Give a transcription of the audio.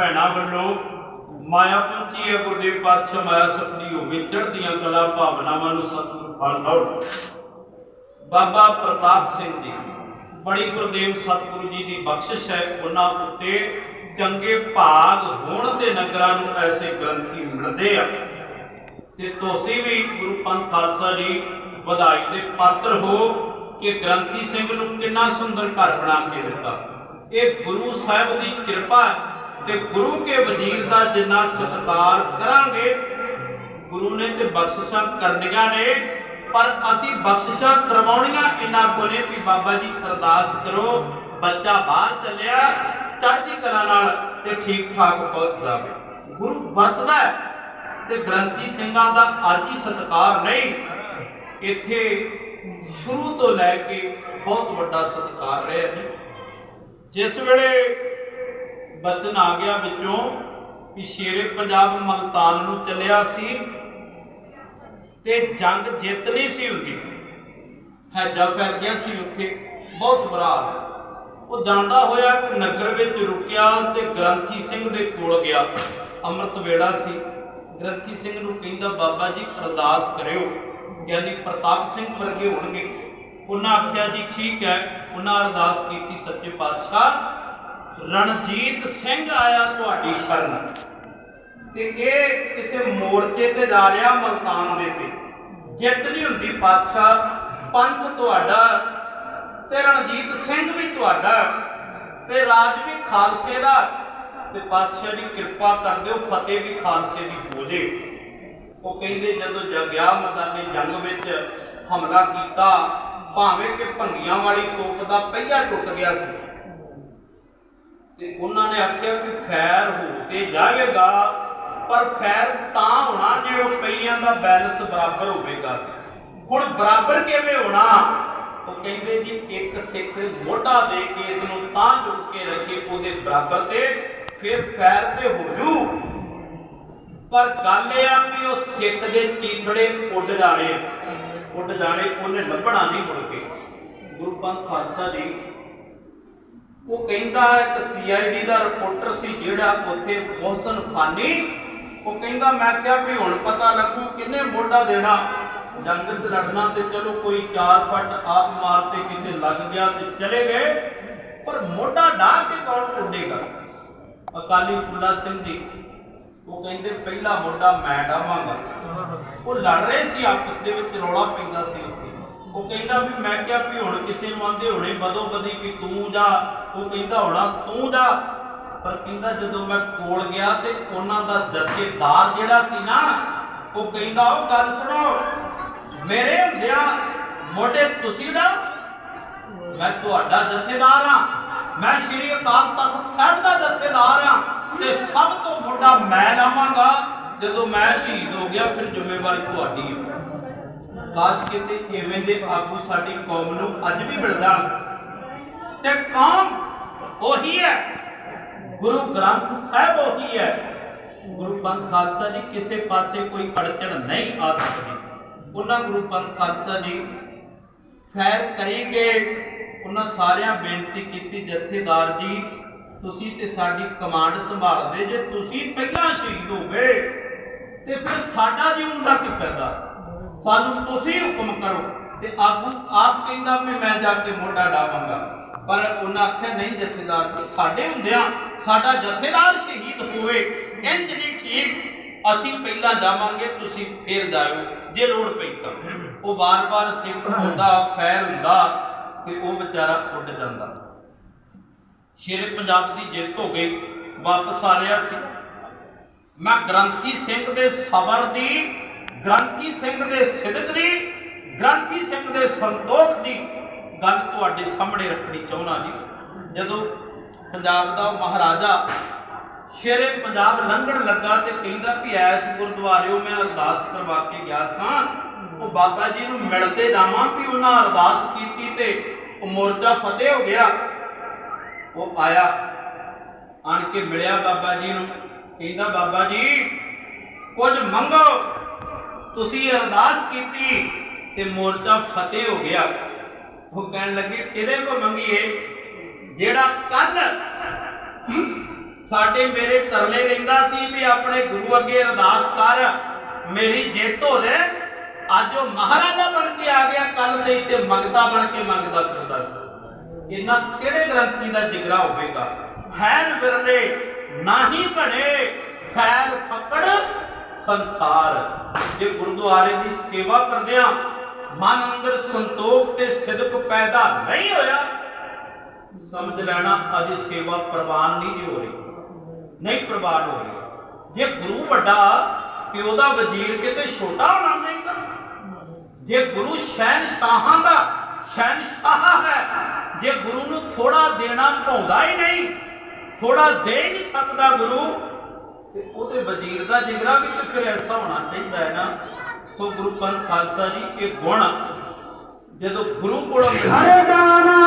ਭੈਣਾ ਵੱਲੋਂ ਮਾਇਆ ਪੁੰਚੀ ਹੈ, ਗੁਰਦੇਵ ਪਾਤਸ਼ਾਹ ਮਾਇਆ ਸਫਲੀ ਹੋਵੇ ਚੜ੍ਹਦੀਆਂ ਕਲਾ ਭਾਵਨਾਵਾਂ ਨੂੰ ਸਤਿਗੁਰ ਫਲ ਲਾਉਣ ਬਾਬਾ ਪ੍ਰਤਾਪ ਸਿੰਘ ਜੀ, ਬੜੀ ਗੁਰਦੇਵ ਸਤਿਗੁਰੂ ਜੀ ਦੀ ਬਖਸ਼ਿਸ਼ ਹੈ, ਉਹਨਾਂ ਉੱਤੇ ਚੰਗੇ ਭਾਗ ਹੋਣ ਦੇ ਨਗਰਾਂ ਨੂੰ ਐਸੇ ਗ੍ਰੰਥੀ ਮਿਲਦੇ ਆ। ਤੇ ਤੁਸੀਂ ਵੀ ਗੁਰੂ ਪੰਥ ਖਾਲਸਾ ਜੀ ਵਧਾਈ ਦੇ ਪਾਤਰ ਹੋ ਕਿ ਗ੍ਰੰਥੀ ਸਿੰਘ ਨੂੰ ਕਿੰਨਾ ਸੁੰਦਰ ਘਰ ਬਣਾ ਕੇ ਦਿੱਤਾ। ਇਹ ਗੁਰੂ ਸਾਹਿਬ ਦੀ ਕਿਰਪਾ ਹੈ। ਤੇ ਗੁਰੂ ਕੇ ਵਜ਼ੀਰ ਦਾ ਜਿੰਨਾ ਸਤਿਕਾਰ ਕਰਾਂਗੇ, ਗੁਰੂ ਨੇ ਤੇ ਬਖਸ਼ਿਸ਼ਾਂ ਕਰਨੀਆਂ ਨੇ, ਪਰ ਅਸੀਂ ਬਖਸ਼ਿਸ਼ਾਂ ਕਰਵਾਉਣੀਆਂ ਇਹਨਾਂ ਕੋਲੇ ਵੀ ਬਾਬਾ ਜੀ ਅਰਦਾਸ ਕਰੋ, ਬੱਚਾ ਬਾਹਰ ਚੱਲਿਆ, ਚੜ੍ਹਦੀ ਕਲਾ ਨਾਲ ਤੇ ਠੀਕ ਠਾਕ ਪਹੁੰਚ ਜਾਵੇ। ਗੁਰੂ ਵਰਤਦਾ ਤੇ ਗ੍ਰੰਥੀ ਸਿੰਘਾਂ ਦਾ ਅੱਜ ਹੀ ਸਤਿਕਾਰ ਨਹੀਂ। ਇੱਥੇ ਸ਼ੁਰੂ ਤੋਂ ਲੈ ਕੇ ਬਹੁਤ ਵੱਡਾ ਸਤਿਕਾਰ ਰਿਹਾ ਜੀ। ਜਿਸ ਵੇਲੇ ਬਚਨ ਆ ਗਿਆ ਵਿੱਚੋਂ ਕਿ ਸ਼ੇਰੇ ਪੰਜਾਬ ਮਲਤਾਨ ਨੂੰ ਚੱਲਿਆ ਸੀ ਤੇ ਜੰਗ ਜਿੱਤ ਨਹੀਂ ਸੀ ਹੁੰਦੀ ਹੈਜਾ ਫੈਲ ਗਿਆ ਸੀ ਉੱਥੇ। ਬਹੁਤ ਬੁਰਾ ਉਹ ਜਾਂਦਾ ਹੋਇਆ ਇੱਕ ਨਗਰ ਵਿੱਚ ਰੁਕਿਆ ਤੇ ਗ੍ਰੰਥੀ ਸਿੰਘ ਦੇ ਕੋਲ ਗਿਆ। ਅੰਮ੍ਰਿਤ ਵੇੜਾ ਸੀ। ਗ੍ਰੰਥੀ ਸਿੰਘ ਨੂੰ ਕਹਿੰਦਾ, ਬਾਬਾ ਜੀ, ਅਰਦਾਸ ਕਰਿਓ। ਗਿਆਨੀ ਪ੍ਰਤਾਪ ਸਿੰਘ ਵਰਗੇ ਹੋਣਗੇ। ਉਹਨਾਂ ਆਖਿਆ, ਜੀ, ਠੀਕ ਹੈ। ਉਹਨਾਂ ਅਰਦਾਸ ਕੀਤੀ, ਸੱਚੇ ਪਾਤਸ਼ਾਹ ਰਣਜੀਤ ਸਿੰਘ ਆਇਆ ਤੁਹਾਡੀ ਸ਼ਰਨ। ਤੇ ਇਹ ਕਿਸੇ ਮੋਰਚੇ ਤੇ ਜਾ ਰਿਹਾ ਮਲਤਾਨ ਦੇ ਤੇ ਜਿੱਤ ਨਹੀਂ ਹੁੰਦੀ ਪਾਤਸ਼ਾਹ, ਪੰਥ ਤੁਹਾਡਾ ਤੇ ਰਣਜੀਤ ਸਿੰਘ ਵੀ ਤੁਹਾਡਾ ਤੇ ਰਾਜ ਵੀ ਖਾਲਸੇ ਦਾ। ਤੇ ਪਾਤਸ਼ਾਹ ਦੀ ਕਿਰਪਾ ਕਰ ਦਿਓ, ਫਤਿਹ ਵੀ ਖਾਲਸੇ ਦੀ ਹੋ ਜੇ। ਉਹ ਕਹਿੰਦੇ ਜਦੋਂ ਜਗਿਆ ਮੈਦਾਨੇ ਜੰਗ ਵਿੱਚ ਹਮਲਾ ਕੀਤਾ, ਭਾਵੇਂ ਕਿ ਭੰਗੀਆਂ ਵਾਲੀ ਤੋਪ ਦਾ ਪਹੀਆ ਟੁੱਟ ਗਿਆ ਸੀ। ਤੇ ਉਹਨਾਂ ਨੇ ਆਖਿਆ ਕਿ ਖੈਰ ਹੋ ਤੇ ਜਾਵੇਗਾ ਪਰ ਖੈਰ ਤਾਂ ਹੋਣਾ ਜੇ ਉਹ ਪਈਆਂ ਦਾ ਬੈਲੈਂਸ ਬਰਾਬਰ ਹੋਵੇਗਾ। ਹੁਣ ਬਰਾਬਰ ਕਿਵੇਂ ਹੋਣਾ? ਉਹ ਕਹਿੰਦੇ ਜੀ, ਇੱਕ ਸਿੱਖ ਮੋਢਾ ਦੇ ਕੇ ਇਸ ਨੂੰ ਤਾਂ ਝੁਕ ਕੇ ਰੱਖੇ ਉਹਦੇ ਬਰਾਬਰ ਤੇ, ਫਿਰ ਖੈਰ ਤੇ ਹੋ ਜੂ। ਪਰ ਗੱਲ ਇਹ ਆ ਵੀ ਉਹ ਸਿੱਖ ਦੇ ਚੀਥੜੇ ਉੱਡ ਜਾਣੇ। ਉੱਡ ਜਾਣੇ, ਉਹਨੇ ਲੱਭਣਾ ਨਹੀਂ ਮੁੜ ਕੇ। ਗੁਰੂ ਪੰਥ ਖਾਲਸਾ ਜੀ ਉਹ ਕਹਿੰਦਾ ਇੱਕ ਸੀਆਈਡੀ ਦਾ ਰਿਪੋਰਟਰ ਸੀ ਜਿਹੜਾ ਉੱਥੇ ਮੋਹਸਨ ਖਾਨੀ ਉਹ ਕਹਿੰਦਾ, ਮੈਂ ਕਿਹਾ ਵੀ ਹੁਣ ਪਤਾ ਲੱਗੂ ਕਿੰਨੇ ਮੋਢਾ ਦੇਣਾ। ਜੰਗ 'ਚ ਲੜਨਾ ਤੇ ਚਲੋ ਕੋਈ ਚਾਰ ਫੱਟ ਆਪ ਮਾਰ ਤੇ ਕਿਤੇ ਲੱਗ ਗਿਆ ਤੇ ਚਲੇ ਗਏ, ਪਰ ਮੋਢਾ ਢਾਹ ਕੇ ਕੌਣ ਉੱਡੇਗਾ? ਅਕਾਲੀ ਫੁੱਲਾ ਸਿੰਘ ਜੀ, ਉਹ ਕਹਿੰਦੇ, ਪਹਿਲਾ ਮੋਢਾ ਮੈਂ ਡਾਵਾਂਗਾ। ਉਹ ਲੜ ਰਹੇ ਸੀ, ਆਪਸ ਦੇ ਵਿੱਚ ਰੌਲਾ ਪੈਂਦਾ ਸੀ ਉੱਥੇ। ਉਹ ਕਹਿੰਦਾ ਵੀ ਮੈਂ ਕਿਹਾ ਵੀ ਹੁਣ ਕਿਸੇ ਨੂੰ ਆਂਦੇ ਹੋਣੇ, ਬਦੋ ਬਦੀ ਕਿ ਤੂੰ ਜਾ, ਉਹ ਕਹਿੰਦਾ ਹੋਣਾ, ਤੂੰ ਜਾ। ਪਰ ਕਹਿੰਦਾ ਜਦੋਂ ਮੈਂ ਕੋਲ ਗਿਆ ਤੇ ਉਹਨਾਂ ਦਾ ਜਥੇਦਾਰ ਜਿਹੜਾ ਸੀ ਨਾ, ਉਹ ਕਹਿੰਦਾ, ਉਹ ਗੱਲ ਸੁਣੋ, ਮੇਰੇ ਹੁੰਦਿਆਂ ਮੋਢੇ ਤੁਸੀਂ ਨਾ, ਮੈਂ ਤੁਹਾਡਾ ਜਥੇਦਾਰ ਆ ਮੈਂ ਸ਼੍ਰੀ ਅਕਾਲ ਤਖਤ ਸਾਹਿਬ ਦਾ ਜਥੇਦਾਰ ਆ ਤੇ ਸਭ ਤੋਂ ਵੱਡਾ ਮੈਂ ਲਾਵਾਂਗਾ। ਜਦੋਂ ਮੈਂ ਸ਼ਹੀਦ ਹੋ ਗਿਆ, ਫਿਰ ਜ਼ਿੰਮੇਵਾਰੀ ਤੁਹਾਡੀ ਹੈ। ਕਾਸ਼ ਕਿਤੇ, ਇਵੇਂ ਦੇ ਆਗੂ ਸਾਡੀ ਕੌਮ ਨੂੰ ਅੱਜ ਵੀ ਮਿਲ ਜਾਣ ਤੇ ਕੌਮ ਉਹੀ ਹੈ। ਗੁਰੂ ਗ੍ਰੰਥ ਸਾਹਿਬ ਉਹੀ ਹੈ। ਗੁਰੂ ਪੰਥ ਖਾਲਸਾ ਜੀ ਕਿਸੇ ਪਾਸੇ ਕੋਈ ਅੜਚਣ ਨਹੀਂ ਆ ਸਕਦੀ। ਉਹਨਾਂ ਗੁਰੂ ਪੰਥ ਖਾਲਸਾ ਜੀ ਖੈਰ ਕਰੇਗੇ ਉਹਨਾਂ ਸਾਰਿਆਂ ਬੇਨਤੀ ਕੀਤੀ, ਜਥੇਦਾਰ ਜੀ, ਤੁਸੀਂ ਤੇ ਸਾਡੀ ਕਮਾਂਡ ਸੰਭਾਲਦੇ ਜੇ, ਤੁਸੀਂ ਪਹਿਲਾਂ ਸ਼ਹੀਦ ਹੋ ਗਏ। ਤੇ ਫਿਰ ਸਾਡਾ ਜੀਵਨ ਦਾ ਕੀ ਫਾਇਦਾ? ਸਾਨੂੰ ਤੁਸੀਂ ਹੁਕਮ ਕਰੋ ਤੇ ਆਗੂ ਆਪ ਕਹਿੰਦਾ ਵੀ ਮੈਂ ਜਾ ਕੇ ਮੋਢਾ ਡਾਵਾਂਗਾ। ਪਰ ਉਹਨਾਂ ਆਖਿਆ, ਨਹੀਂ ਜਥੇਦਾਰ, ਜੀ ਸਾਡੇ ਹੁੰਦਿਆਂ ਸਾਡਾ ਜਥੇਦਾਰ ਸ਼ਹੀਦ ਹੋਵੇ, ਇੰਜ ਨਹੀਂ ਠੀਕ। ਅਸੀਂ ਪਹਿਲਾਂ ਜਾਵਾਂਗੇ, ਤੁਸੀਂ ਫੇਰ ਜਾਇਓ, ਜੇ ਲੋੜ ਪਈ ਤਾਂ। ਉਹ ਵਾਰ-ਵਾਰ ਸਿੱਖ ਹੁੰਦਾ ਖੈਰ ਹੁੰਦਾ ਤੇ ਉਹ ਵਿਚਾਰਾ ਉੱਡ ਜਾਂਦਾ। ਸ਼ੇਰੇ ਪੰਜਾਬ ਦੀ ਜਿੱਤ ਹੋ ਗਈ, ਵਾਪਸ ਆ ਰਿਹਾ ਸੀ। ਮੈਂ ਗ੍ਰੰਥੀ ਸਿੰਘ ਦੇ ਸਬਰ ਦੀ ਗ੍ਰੰਥੀ ਸਿੰਘ ਦੇ ਸਿਦਕ ਦੀ, ਗ੍ਰੰਥੀ ਸਿੰਘ ਦੇ ਸੰਤੋਖ ਦੀ ਗੱਲ ਤੁਹਾਡੇ ਸਾਹਮਣੇ ਰੱਖਣੀ ਚਾਹੁੰਦਾ ਜੀ। ਜਦੋਂ ਪੰਜਾਬ ਦਾ ਉਹ ਮਹਾਰਾਜਾ ਸ਼ੇਰੇ ਪੰਜਾਬ ਲੰਘਣ ਲੱਗਾ ਤੇ ਕਹਿੰਦਾ ਵੀ ਐਸ ਗੁਰਦੁਆਰਿਓ ਮੈਂ ਅਰਦਾਸ ਕਰਵਾ ਕੇ ਗਿਆ ਸਾਂ, ਉਹ ਬਾਬਾ ਜੀ ਨੂੰ ਮਿਲਦੇ ਜਾਵਾਂ ਵੀ ਉਹਨਾਂ ਅਰਦਾਸ ਕੀਤੀ ਤੇ ਉਹ ਮੋਰਚਾ ਫਤਿਹ ਹੋ ਗਿਆ। ਉਹ ਆਇਆ, ਆਣ ਕੇ ਮਿਲਿਆ ਬਾਬਾ ਜੀ ਨੂੰ, ਕਹਿੰਦਾ ਬਾਬਾ ਜੀ, ਕੁਝ ਮੰਗੋ। ਤੁਸੀਂ ਅਰਦਾਸ ਕੀਤੀ ਤੇ ਮੋਰਚਾ ਫਤਿਹ ਹੋ ਗਿਆ। ਉਹ ਕਹਿਣ ਲੱਗੇ ਇਹਦੇ ਕੋ ਮੰਗੀਏ? ਜਿਹੜਾ ਕੱਲ ਸਾਡੇ ਮੇਰੇ ਤਰਲੇ ਲੈਂਦਾ ਸੀ ਵੀ ਆਪਣੇ ਗੁਰੂ ਅੱਗੇ ਅਰਦਾਸ ਕਰ, ਮੇਰੀ ਜਿੱਤ ਹੋ ਜਾਏ, ਅੱਜ ਉਹ ਮਹਾਰਾਜਾ ਬਣ ਕੇ ਆ ਗਿਆ ਕੱਲ ਤੇ ਇੱਥੇ ਮੰਗਤਾ ਬਣ ਕੇ ਮੰਗਦਾ ਫਿਰਦਾ ਸੀ। ਇਹਨਾਂ ਕਿਹੜੇ ਗ੍ਰੰਥੀ ਦਾ ਜਿਗਰਾ ਹੋਵੇਗਾ? ਹੈਨ ਵਿਰਲੇ, ਨਾਹੀ ਘੜੇ ਫੈਲ ਫਕੜ ਸੰਸਾਰ। ਜੇ ਗੁਰਦੁਆਰੇ ਦੀ ਸੇਵਾ ਕਰਦਿਆਂ ਮਨ ਅੰਦਰ ਸੰਤੋਖ ਤੇ ਸਿਦਕ ਪੈਦਾ ਨਹੀਂ ਹੋਇਆ, ਸਮਝ ਲੈਣਾ ਅਜੇ ਸੇਵਾ ਪ੍ਰਵਾਨ ਨਹੀਂ ਹੋ ਰਹੀ। ਨਹੀਂ ਪ੍ਰਵਾਨ ਹੋ ਰਹੀ। ਜੇ ਗੁਰੂ ਵੱਡਾ ਤੇ ਉਹਦਾ ਵਜ਼ੀਰ ਕਿਤੇ ਛੋਟਾ ਹੋਣਾ ਚਾਹੀਦਾ? ਜੇ ਗੁਰੂ ਸ਼ਹਿਨਸ਼ਾਹਾਂ ਦਾ, ਸ਼ਹਿਨਸ਼ਾਹ ਹੈ, ਜੇ ਗੁਰੂ ਨੂੰ ਥੋੜਾ ਦੇਣਾ ਪਾਉਂਦਾ ਹੀ ਨਹੀਂ, ਥੋੜਾ ਦੇ ਹੀ ਨਹੀਂ ਸਕਦਾ ਗੁਰੂ ਤੇ ਉਹਦੇ ਵਜ਼ੀਰ ਦਾ ਜਿਗਰਾ ਵੀ ਤੇ ਫਿਰ ਐਸਾ ਹੋਣਾ ਚਾਹੀਦਾ ਹੈ ਨਾ। ਸੋ ਗੁਰੂ ਪੰਥ ਖਾਲਸਾ ਜੀ, ਇਹ ਗੁਣ ਜਦੋਂ ਗੁਰੂ ਕੋਲੋਂ